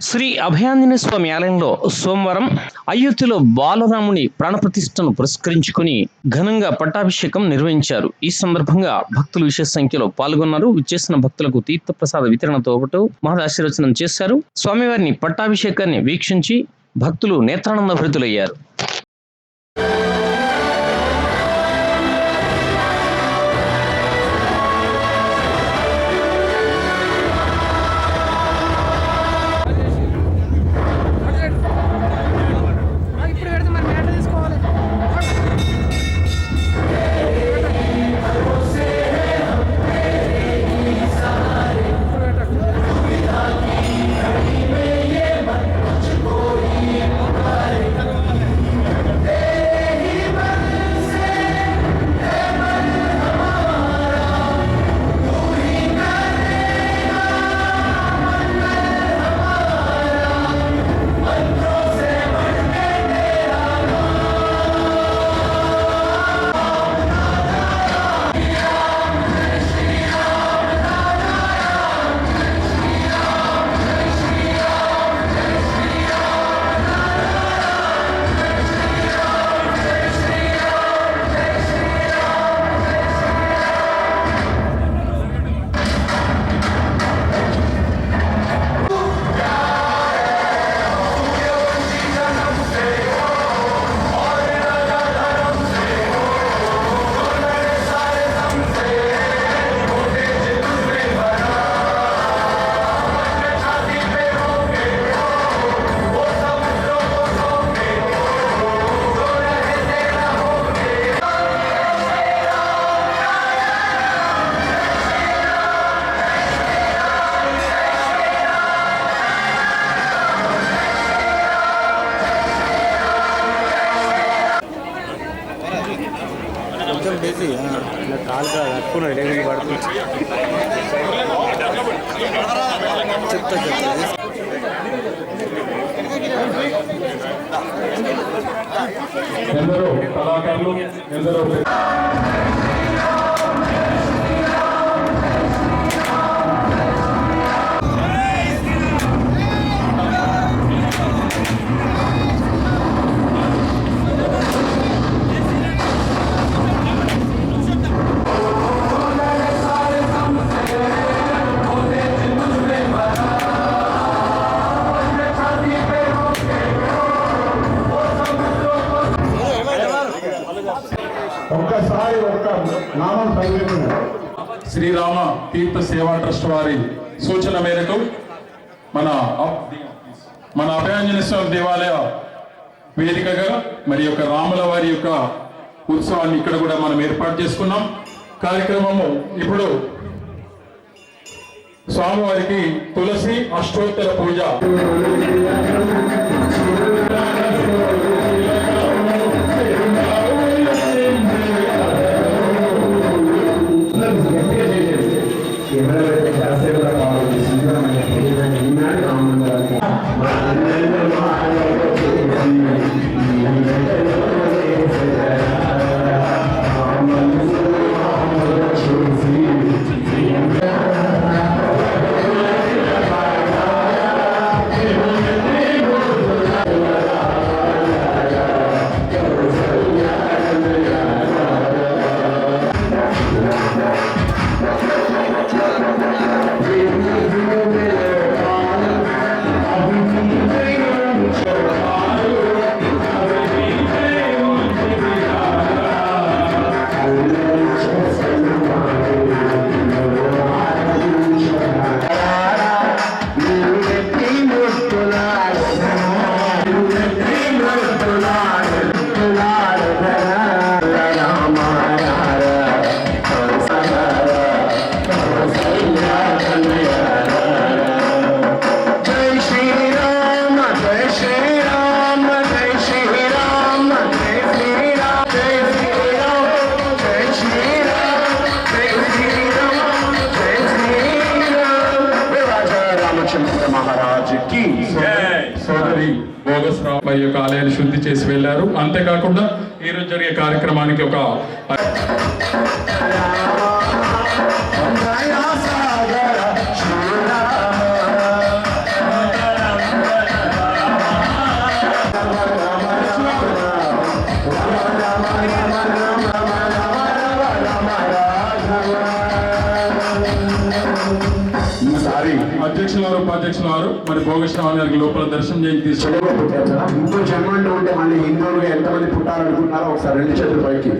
శ్రీ అభయాంజనేయ స్వామి ఆలయంలో సోమవారం అయోధ్యలో బాలరాముని ప్రాణప్రతిష్టను పురస్కరించుకుని ఘనంగా పట్టాభిషేకం నిర్వహించారు. ఈ సందర్భంగా భక్తులు విశేష సంఖ్యలో పాల్గొన్నారు. విచ్చేసిన భక్తులకు తీర్థప్రసాద వితరణతో పాటు మహదాశీర్వచనం చేశారు. స్వామివారిని పట్టాభిషేకాన్ని వీక్షించి భక్తులు నేత్రానంద భరితులయ్యారు. కొంచెం బిజీ కాలు కాదు అట్టుకున్నాడు లేదని పడుతుంది. చెప్తా చెప్తా. ఎందరో కళాకారులు ఎందరో ఒక్కసారి ఒక్క నామం చదివింది శ్రీరామ తీర్థ సేవా ట్రస్ట్ వారి సూచన మేరకు మన మన అభయాంజనేయ స్వామి దేవాలయ వేదికగా మరి యొక్క రాముల వారి యొక్క ఉత్సవాన్ని ఇక్కడ కూడా మనం ఏర్పాటు చేసుకున్నాం. కార్యక్రమము ఇప్పుడు స్వామివారికి తులసి అష్టోత్తర పూజ. Amém. చేసి వెళ్ళారు. అంతేకాకుండా ఈరోజు జరిగే కార్యక్రమానికి ఒక భోగశ్రావణి గారికి లోపల దర్శనం చేసి తీసుకు చెడుగా పుట్టారు కదా. ఇంకో జన్మ అంటూ ఉంటే మళ్ళీ హిందువులుగా ఎంతమంది పుట్టాలనుకుంటున్నారో ఒకసారి రెండు చేతుల పైకి.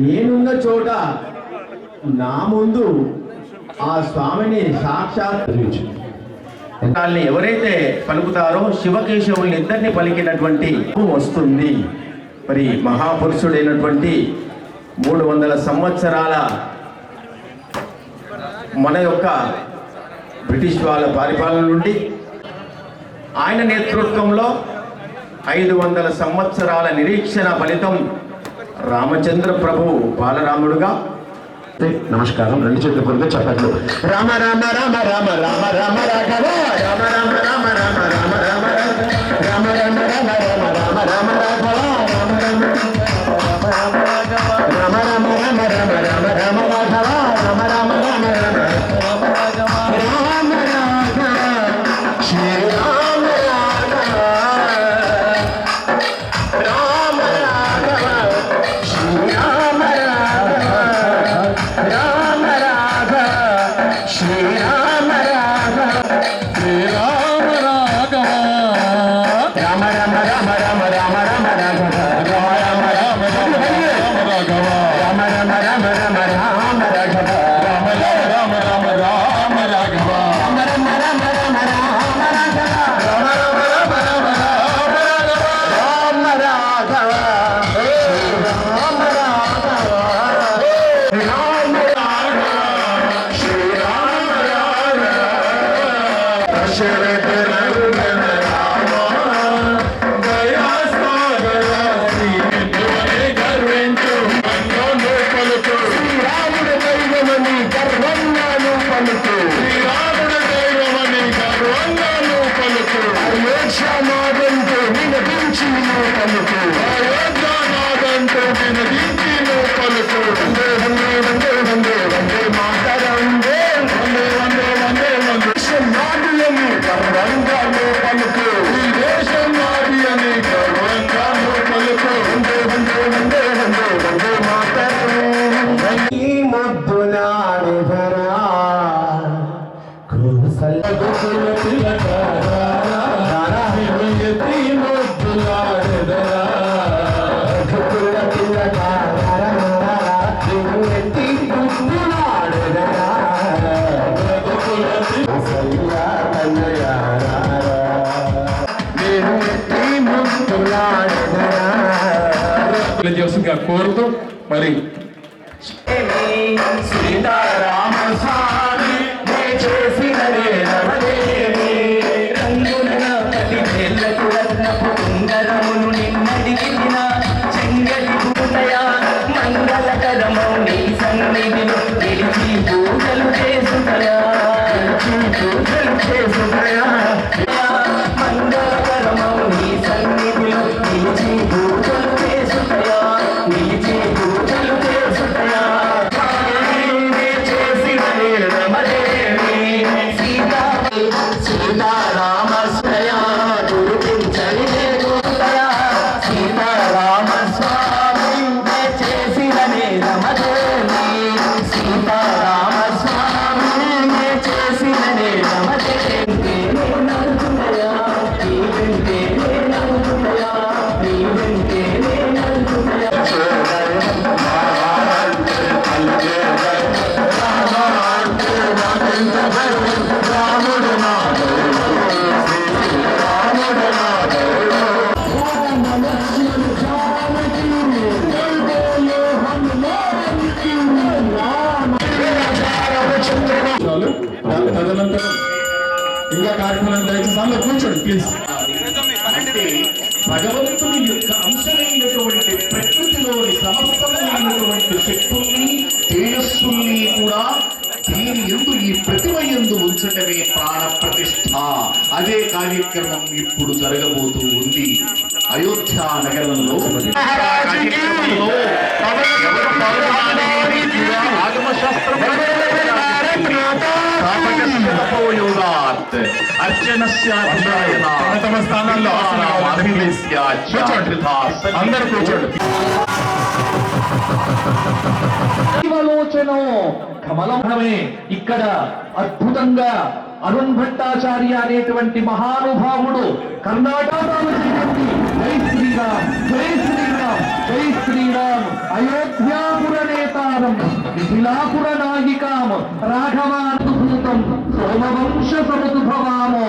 నేనున్న చోట నా ముందు ఆ స్వామిని సాక్షాత్ వాళ్ళని ఎవరైతే పలుకుతారో శివకేశవుల్ని ఇద్దరిని పలికినటువంటి వస్తుంది. మరి మహాపురుషుడైనటువంటి మూడు వందల సంవత్సరాల మన యొక్క బ్రిటిష్ వాళ్ళ పరిపాలన నుండి ఆయన నేతృత్వంలో ఐదు వందల సంవత్సరాల నిరీక్షణ ఫలితం రామచంద్ర ప్రభు బాలరాముడుగా. నమస్కారం రెండు చేతుల పైకి చెప్పట్లు. రామ రామ రామ రామ రామ రామ రాఘవ. ராம ராம ராம తెలియజేస్తుందిగా కోరుతూ మరి సీతారామ ఇంకా కార్యక్రమం దయచేసి అందరూ కూర్చోండి ప్లీజ్ అంటే భగవంతుని యొక్క అంశమైనటువంటి ప్రకృతిలోని సమస్తమైనటువంటి శక్తుల్ని తేజస్సుల్ని కూడా దీని ఎందు ఈ ప్రతిమ ఎందు ఉంచటమే ప్రాణ ప్రతిష్ఠ. అదే కార్యక్రమం ఇప్పుడు జరగబోతూ ఉంది. అయోధ్య నగరంలో తపోయోగాత్ అర్చనస్య తమ తమ స్థానాల్లో ఆసనాలు కూర్చోండి అందరూ కూర్చోండి జీవలోచనం కమలమే ఇక్కడ అద్భుతంగా అరుణ్ భట్టాచార్య అనేటువంటి మహానుభావుడు కర్ణాటకలో చేయండి జై శ్రీరామ్ జై శ్రీరామ్ జై శ్రీరామ్. అయోధ్యాపుర నేతారం మిథిలాపుర నాయికాం రాఘవానుభూతం సోమవంశ సముతు భవామో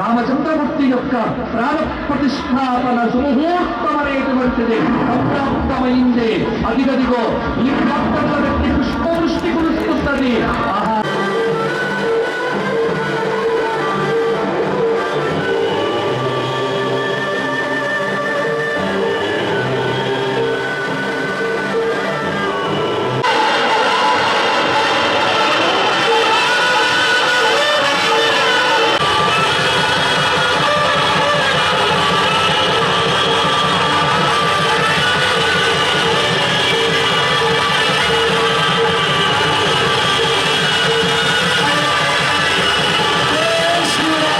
రామచంద్రమూర్తి యొక్క ప్రాణ ప్రతిష్టాపన సుముహూర్తమనేటువంటిది సంప్రాప్తమైంది అదిగదిగో ఈ ప్రాప్తంలో వ్యక్తి పుష్పవృష్టి కురుస్తున్నది. ఆహా